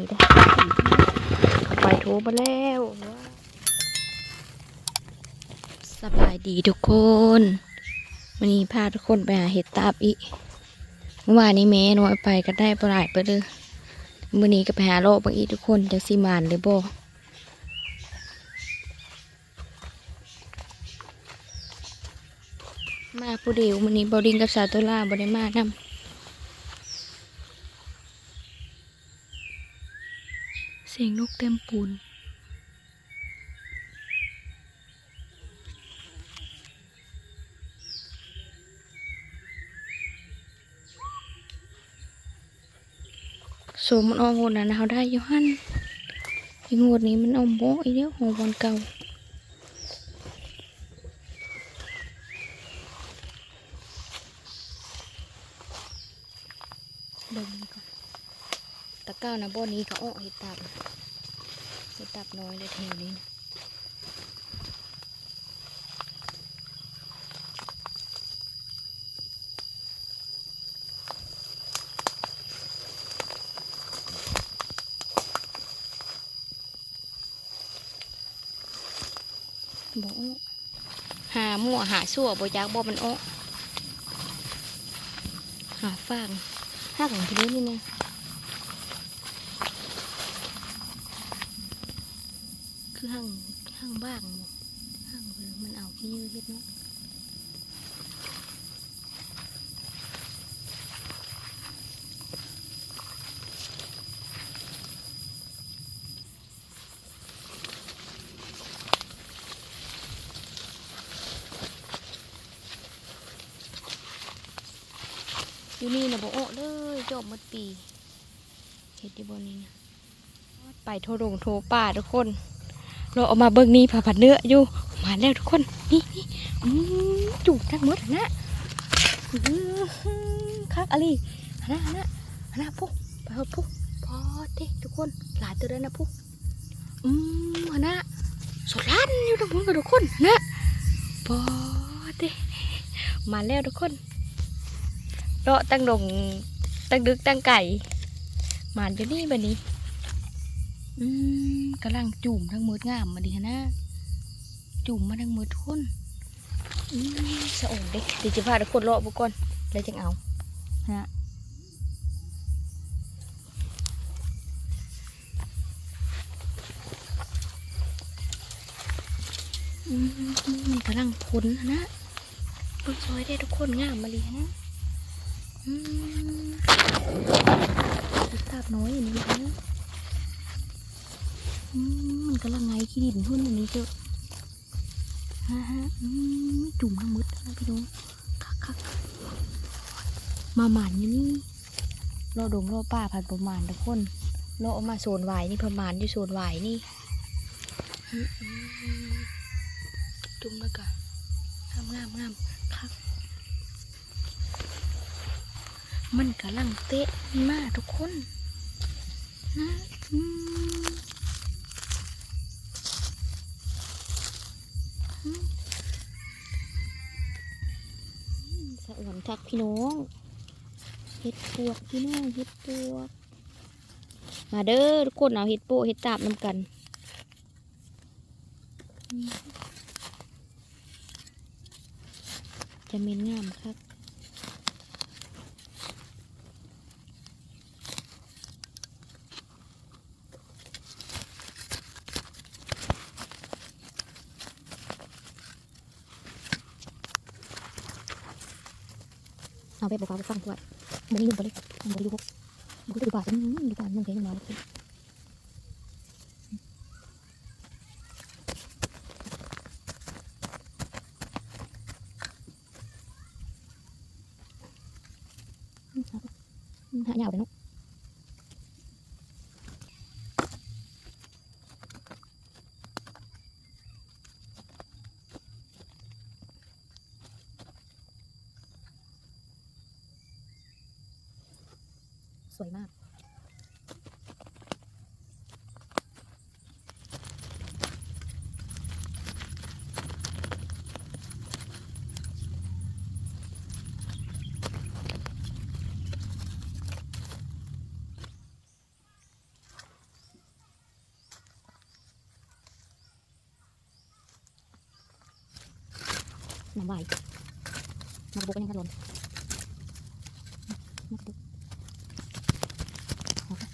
นี้ได้ไปโทรมาแล้วสบายดีทุกคนวันนี้พาทุกคนไปหาเห็ดตาบอีเมื่อวานนี้แม่น้อยไปก็ได้ปลายไปเลยมื่อนี้ก็ไปหาโลกบางอีทุกคนจะสิมานเลยบ่มาผู้เดียวมื่อนี้บอดิงกับสาตัวล่าบอได้มานำ สียงนกเต็มปูน สมมันออกงวดนะนะเขาได้ยู่หันอีงวดนี้มันอาโบอีเดียวของวันเก่าเบิ่งมันก่อนตะก้านะบ่อนี้ก็อ้อเห็ดตับ จับน้อยเลยแถวนี้บอ้อหาหมั่วหาสั่วบ่จักบ่มันโอ้หาฟางห้าของทีนี้นี่นะ คือ ห้างห้างบ้างห้างเบิ่งมันเอาขี้ยืดเฮ็ดเนาะอยู่นี่นะบอกออกเลยจบมดปีเฮ็ดที่บนนี้นะไปโทรดงโทรป่าทุกคน เราเอามาเบิ่งนี่ผ่าผัดเนื้ออยู่ มาแล้วทุกคน นี่นี่อืมจุกทั้งหมดนะอื้อหือคักอะไรฮะนะฮะนะฮะนะปุ๊บไปเอาปุ๊บพอเด้ทุกคนหลายตัวแล้วนะปุ๊บอืมฮะนะสดลั่นอยู่ทั้งหมดกับทุกคนนะพอเด้มาแล้วทุกคนเราตั้งดงตั้งดึกตั้งไก่มานอยู่นี่บัดนี้ อืมกำลังจุ่มทั้งมืดงามมาดีนะ จุ่มมาทั้งมืดทุกคนอืมสะโอนเด็กเดี๋ยวจะพาทุกคนเลาะบุก่อนแล้วจึงเอาฮะอืมกำลังพ้นนะเบิ่งซอยได้ทุกคนงามมาดีนะอืมภาพน้อยอย่างนี้นะอื มันกำลังไงขี้ดินทุ่นอันนี้เจ้าฮ่าฮ่าจุ่มทั้งหมดนะพี่น้องคักคักมาหมานอยู่นี่ราดงราป่าผัดประมาณทุกคนราเอามาโซนไหวนี่ประมาณอยู่โซนไหวนี่จุ่มแล้วกันงามงามงามคักมันกำลังเตะมากทุกคนนะะอ่อนคักพี่น้องเห็ดปวกพี่น้องเห็ดปวก มาเด้อทุกคนเอาเห็ดโปะเห็ดตาบน้ำกันจะเม็นงามครับ ไปบอกเอาฟังด้วยมันลืมไปเลยมันบ่ได้อยู่พวกมันก็ดูบาดดูบาดมันแข็งมาเลยหายาวเลยเนาะ น้ำใบมากระปุกก็ยังกระลนมากระปุกเอาค่ะ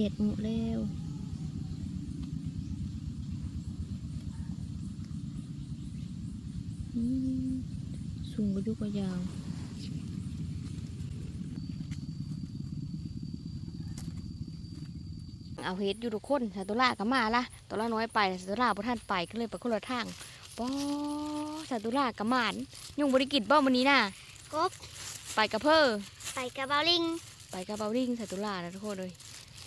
เด็ดหมดแล้วอืมสูงก็ยุกก็ยาวเอาเฮ็ดอยู่ทุกคนสาตุลาก็มาละตัวละน้อยไปสาตุลาบ่ทันไปก็เลยไปคนละทางป้อสาตุลาก็มานยุงบ่ได้กินบ่มื้อนี้น่ะกบไปกับเพ้อไปกับเบาลิง ไปกับเบาลิงสาตุลานะทุกคนเลย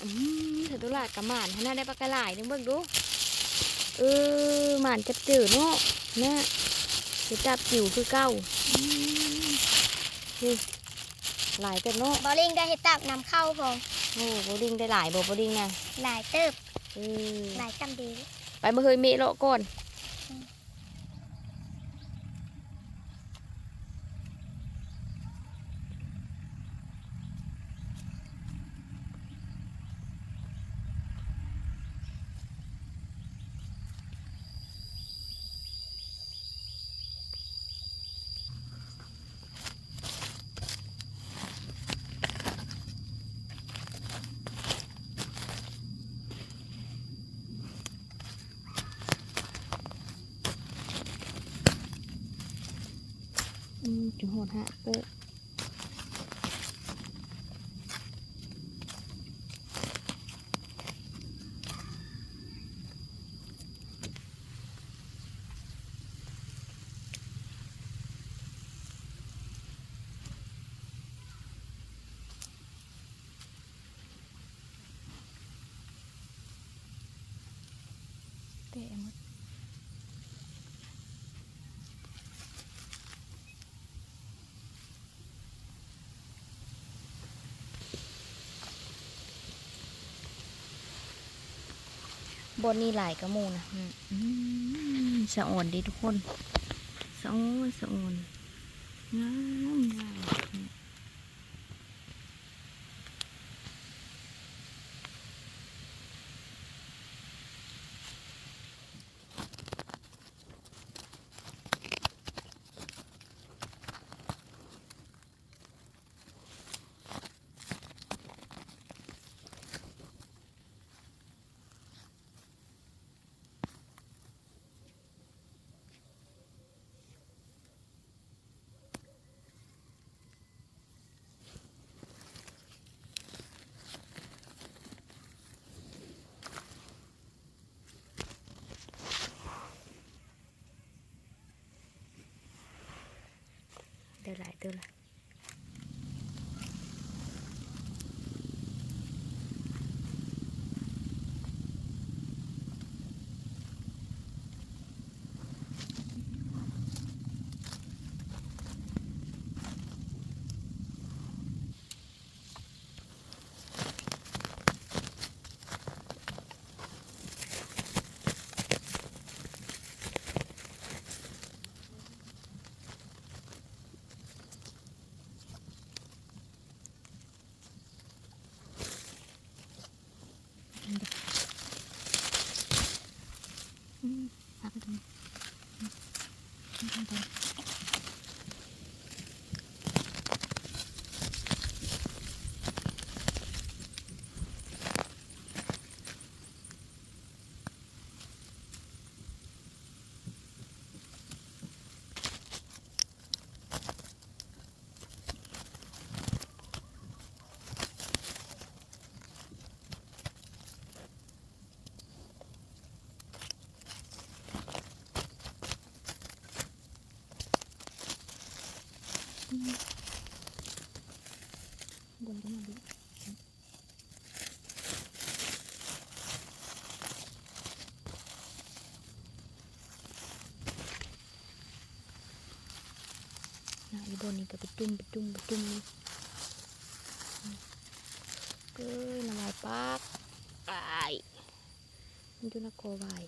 อืมสาตุลากะหมานให้น่าได้ปลากระหลายนึงเบิ่งดู เออหมานจับจืดเนาะนะจะจับจิ๋วคือเก้าอืมนี่หลายเต็มเนาะเบาลิงได้เห็ดตับนำเข้าพองโอ้เบาลิงได้หลายบ่เบาลิงนะหลายเติบเออหลายจำดี ไปมาเคยเมะเลาะก่อน อืม จุโหดฮะเตอร์ตะหมด บนนี่หลายกระมูนะอืมสะอ่อนดีทุกคน สะอ่อนสะอ่อนงามงาม อืมเดี๋ นะอีบนนี่ก็ไปจุ่มไปจุ่มไปจุ่มนี่เอ้ยน้ำลายปากไอมันอยู่นักโกวาย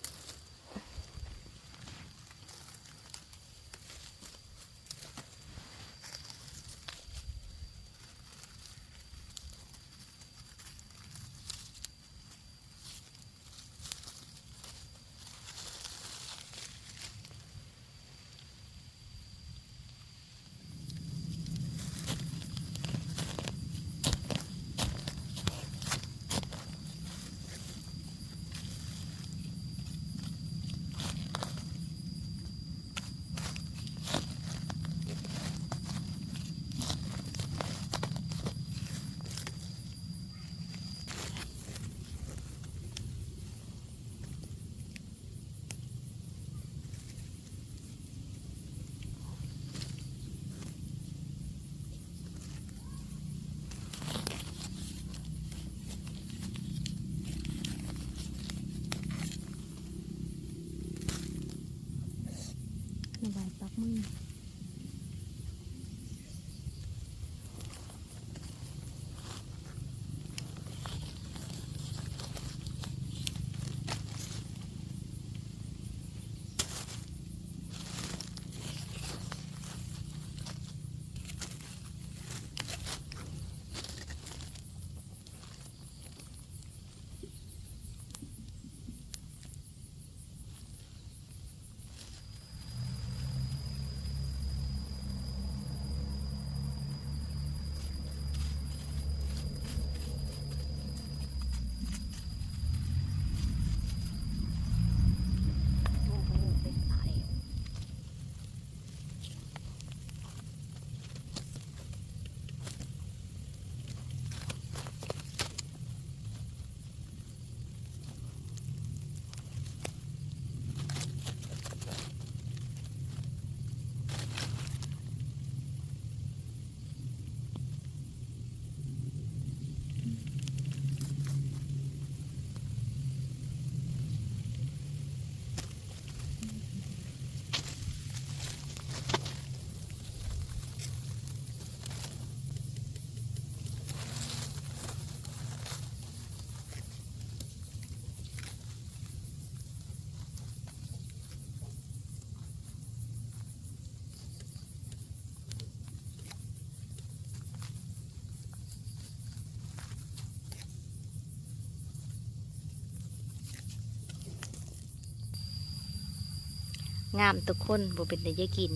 งามทุกคนบ่เป็นแต่ยากิน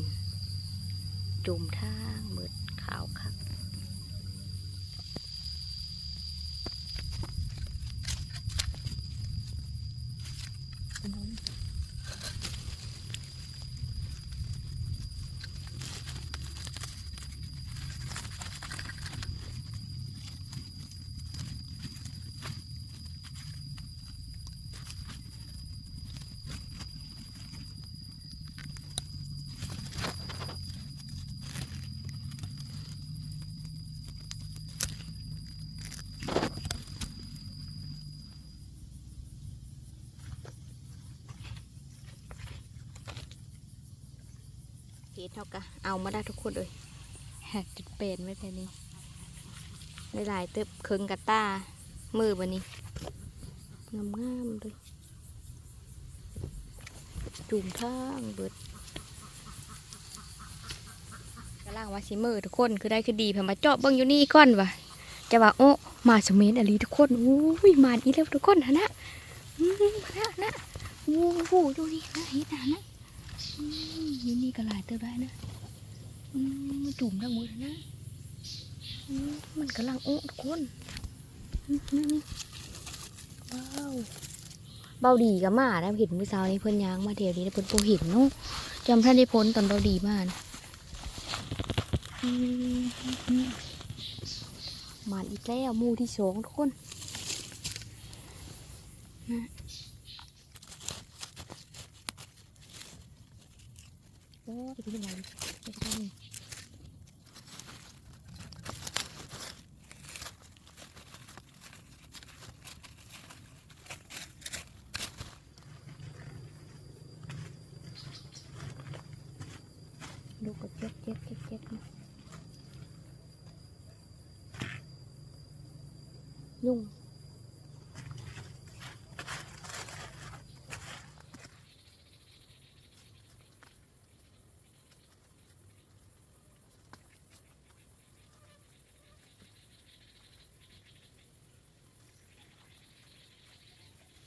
จุ่มทางมืดขาวคัก ขนม เพชรเท่ากันเอามาได้ทุกคนเลยแฮกจุดเป็นไว้แค่นี้หลายๆเติบเคิงกระตามือบันนี้งามงามเลยจุ่มทางเบิดกระล่างว่าสิมือทุกคนคือได้คือดีเพิ่นมาเจาะเบิ่งอยู่นี่ก่อนวะจะว่าโอ้มาสมัยอะไรทุกคนอุ้ยมาอีแล้วทุกคนฮะนะอืมฮะนะโอ้โหดูนี่นะเห็นนานะ อืมอยู่นี่ก็หลายเติบได้นะมันจุ่มทั้งหมดนะ มันกำลังโอ้ทุกคนอืมนี่นี่ว้าเบาดีกับมาแล้วเห็นมือเช้านี้เพิ่อนยางมาเดี๋ยวนี้แล้วเพิ่อนโปเห็นเนาะจำท่านได้พ้นตอนเบาดีมานะอืมาอีกแล้วมูที่สองทุกคนนะโอ้ยเป็นยังไงไม่ใช่นี่ ดูกดเจ็บเจ็บเจ็บเจ็บยุ่ง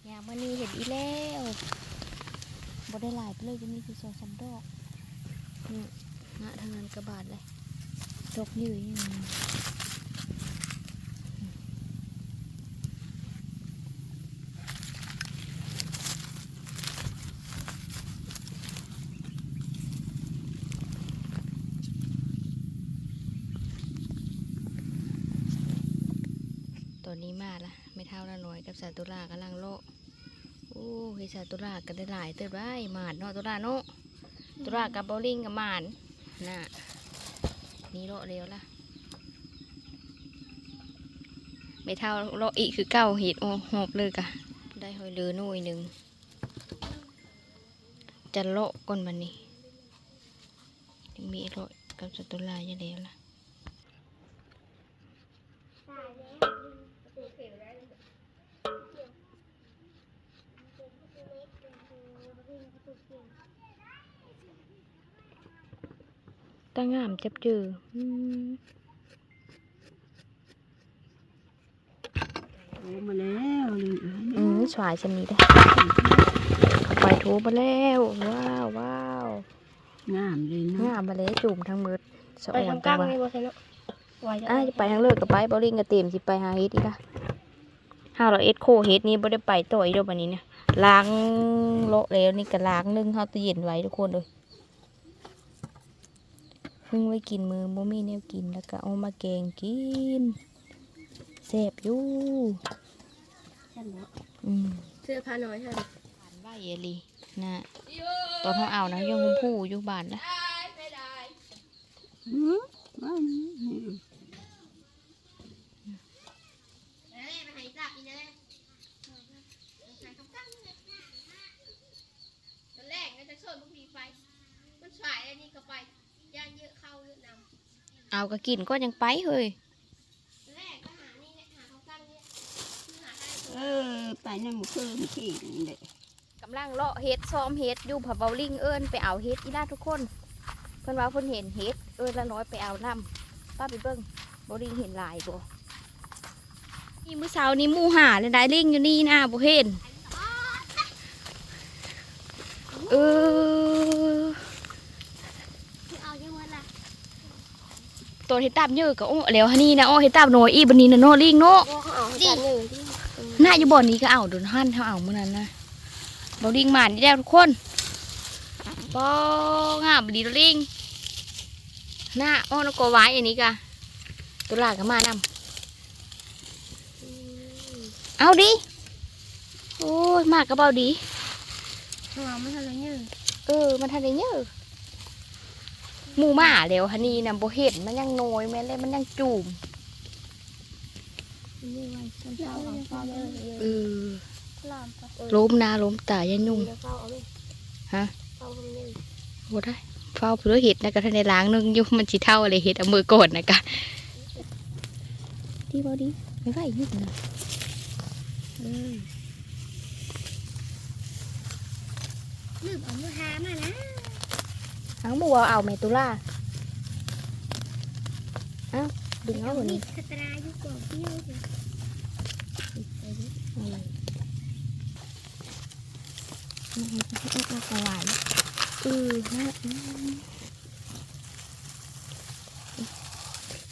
ยามมันนี้เห็นอีแล้วบ่ได้หลายไปเลยจะมีคือสองสามดอก ทางนั้นกระบาดเลยดอกยืดยังไงตอนนี้มาละไม่เท่าละหน่อยกับสาตุลากำลังโลาะโอ้ฮยสาตุลาก็ได้หลายเติบได้หมาดเนาะตุลาเนาะตุลากับโบอลลิงกับหมาน น่ะนี่โลาะเร็วละไม่เท่าโลาะอีกคือเก้าเห็ดโอ้หอบเลยกะได้หอยเรือหน่วยหนึ่งจะโลาะก้นมันนี้มีโลาะกับสัตุลายจะเร็วละ ตายแล้ว ตั้งงามจับจืออืมโอ้มาแล้วลิงเอ้ยอืมสวายชนิดได้เข้าไปทูมาแล้ว ว้าวว้าวงามเลยเนาะงามมาเลยจุ่มทั้งมืดสะไปอ่อนทำกจัลางงวะนี่บ่ใช่เนาะไว้จะอะจะไปทางเลิกกับไปบอลลิงกับเต็มสิไปหาเฮ็ดอีกละห้าร้อยเอ็ดโคเฮ็ดนี่บ่ได้ไปต่ออีกเดอกบันนี้เนี่ยล้างโละแล้วนี่ก็ล้างนึ่งเข้าตู้เย็นไว้ทุกคนเลย นึ่งไว้กินมือบ่มีแนวกินแล้วก็เอามาแกงกินแซ่บอยู่ใช่เนาะอืมเสื้อผ้าน้อยใช่ไหมบ้านว่าเยลีนะตอนเขาเอานะยังคุณผู้อยู่บ้านละอืมว่านี่ไปหาจับอีกเลยหาคำตั้งเลยตอนแรกก็จะชวนพวกนี้ไปมันสายอันนี้ก็ไป ย่านเยอะเข้าเยอะนำเอาก็กินก็ยังไปเฮ้ยตอนแรกก็หานี่แหละหาคำตั้งเนี่ยคือหาได้เออไปน้ำเพิ่มขี้นี่แหละกำลังเลาะเฮ็ดซ้อมเฮ็ดอยู่ผับเบาลิงเอิญไปเอาเฮ็ดอีล่าทุกคน เพิ่นว่าเพิ่นเห็นเฮ็ดเอิญละน้อยไปเอาน้ำป้าไปเบิ่งเบาลิงเห็นหลายบ่นี่มื้อเช้านี้หมู่หาเลยได้ลิงอยู่นี่นะบ่เห็นเออ คือเอายังไงล่ะ ตัวเฮ็ดตามเยอะก็โอ้แล้วฮะนี่นะโอ้เฮ็ดตามน้อยอีบันนี้น่ะเนาะลิงเนาะโอ้เขาเอาให้จันเลยที่น่าอยู่บ่อนนี้ก็เอาโดนหั่นเฮาเอามื้อนั้นนะบ่ลิงหมานนี่แล้วทุกคนบ่งามดีลิงหน้าอ้อนก็ไว้อันนี้กะตุลาก็มานำเอาดิโอ้ยมากก็เบาดีเราไม่ทันเลยเนี่ยเออมันทันได้เยอะ หมู่หมาแล้วฮันนี่นะบ่เห็นมันยังน้อยแม่นเลยมันยังจูมนี่ไว้ต้นเช้าเอาเฝ้าเลยเออลามไปล้มหนาล้มตายันยุ่งเดี๋ยวเฝ้าเอาเลยฮะเฝ้าเขาเลยบ่ได้เฝ้าเพื่อเห็ดนะก็ทันได้ล้างนึงอยู่มันสิเท่าอะไรเห็ดเอามือก่อนนะกะดีบ่ดีไม่ไหวยุ่งนะลืมเอามือหามานะ อาหมู่เอาเอาแมตุล่าเอ้าดึงเอาบ่นี่สตราอยู่กว่าพี่เลยอะไรนี่ให้ให้ให้เอากระวานเออนะอืม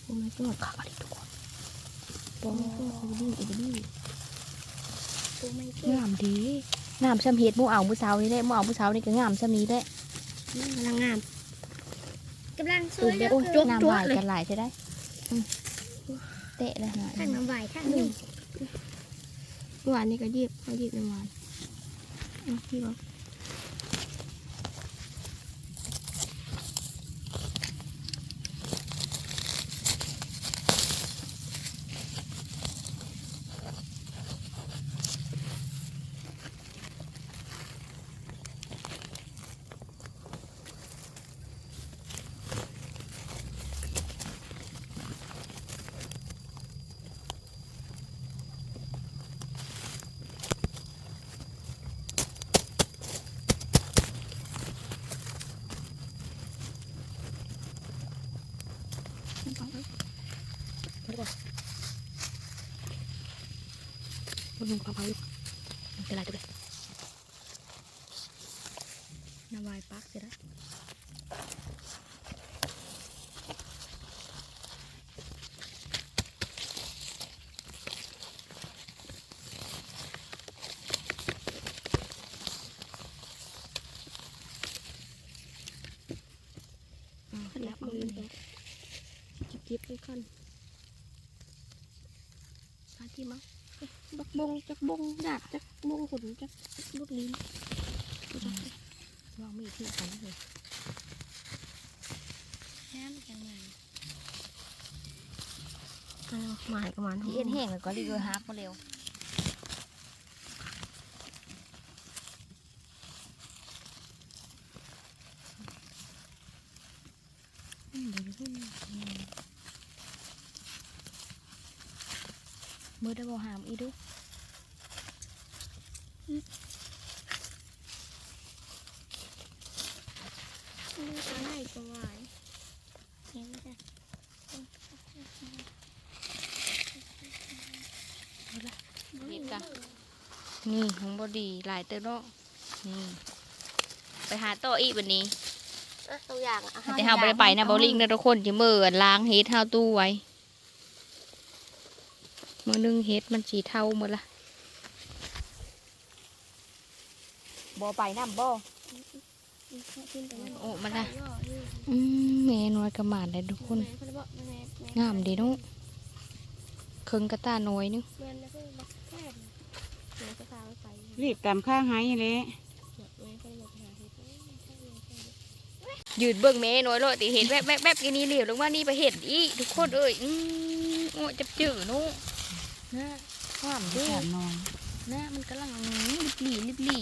โอ้ยก็ขาดอีกทุกคนบอดีอีกดีตัวไม่เก่งงามดีงามซ้ำเฮ็ดมูเอามื้อเช้านี่แหละมูเอามื้อเช้านี่ก็งามซ้ำนี้แหละ กำลังงามกำลังสตูวยมแล้เด็วดน้ำลายกันหลายใช่ได้อืมเตะเลยฮะข้างน้ำไหวข้างหนึ่งเมื่อวานนี้ก็ยีบเขายีบน้ำหวานเอาพี่บอก ยุงเผาๆอยู่เป็นไรตัวเลยน้ำวายปักเสร็จแล้วอืมแล้วเอาเลยจิบๆไปก่อนมาที่มั้ง บักบงจักบงดาบจักบงขุนจักลูกลิ้นวางมีที่กันเลยแค่มันยังไงหมายกับมันที่เอ็นแห้งแล้วก็รีเวอร์ฮาร์ฟมาเร็วอืมเดี๋ยวขึ้นมือได้บอหามอีดู อะไรก็วายเห็นไหมจ๊ะเห็ดกะนี่ของบอดีหลายเติมเนาะนี่ ไปหาต่ออีกวันนี้อะตัวอย่างอะแต่เฮาบ่ได้ไปนะบอลลิงนะทุกคนจะมือล้างเฮ็ดเฮาตู้ไว้มือหนึงเฮ็ดมันสีเทาหมดละ บ่ไปน้ำบ่โอ้มันละอืมแม่น้อยกระหมาดเลยทุกคนงามดีเนาะเคิงกระตาน้อยนึงแม่นแล้วก็บักแค่เดี๋ยวจะพาไปรีบตามข้างหายเลยเดี๋ยวแม่ก็เลยหาที่ยืดเบิ่งแม่น้อยโลดติเห็นแวบแวบแวบกินนี่เหลียวลงมานี่ไปเห็นอีทุกคนเอ้ยอืมโอ้จับจืดเนาะนะความเด้ถามน้องนะมันกำลังลิบหลีลิบหลี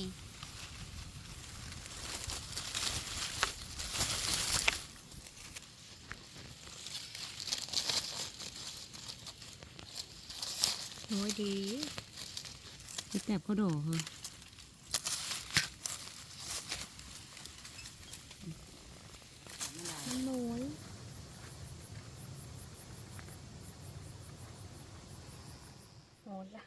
โอ้ยดีแต่ก็โดดเหรอ มันน้อยนอนละ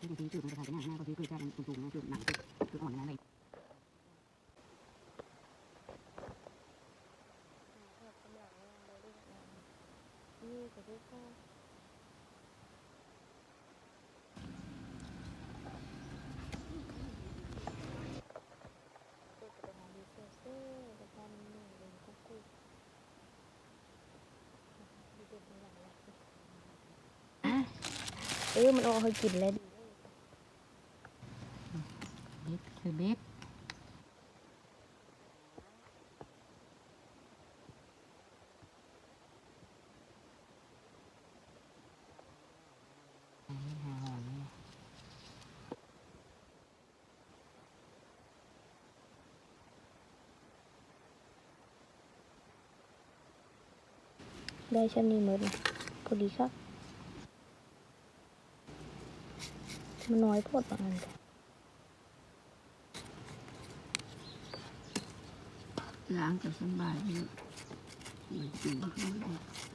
ที่ คือจุดมันจะถ่ายเป็นหน้าก็คือคือการตุ่มๆนะจุดหนังจุดอ่อนนะอะไรเออมันออกให้กินแล้ว เบ็ดคือเบ็ดหาหอนเลย ได้ชั้นนี้หมดนะพอดีครับ มันน้อยโพดบางอันจ้ะล้างกับสบายเยอะเหมือนกินข้า